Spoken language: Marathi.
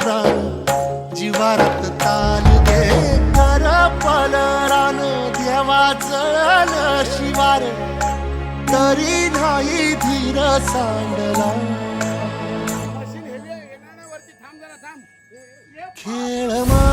प्राण जीवारत ताल दे कर पलरान देवाचं शिवार तरी नाही धीर सांडला खेळ मा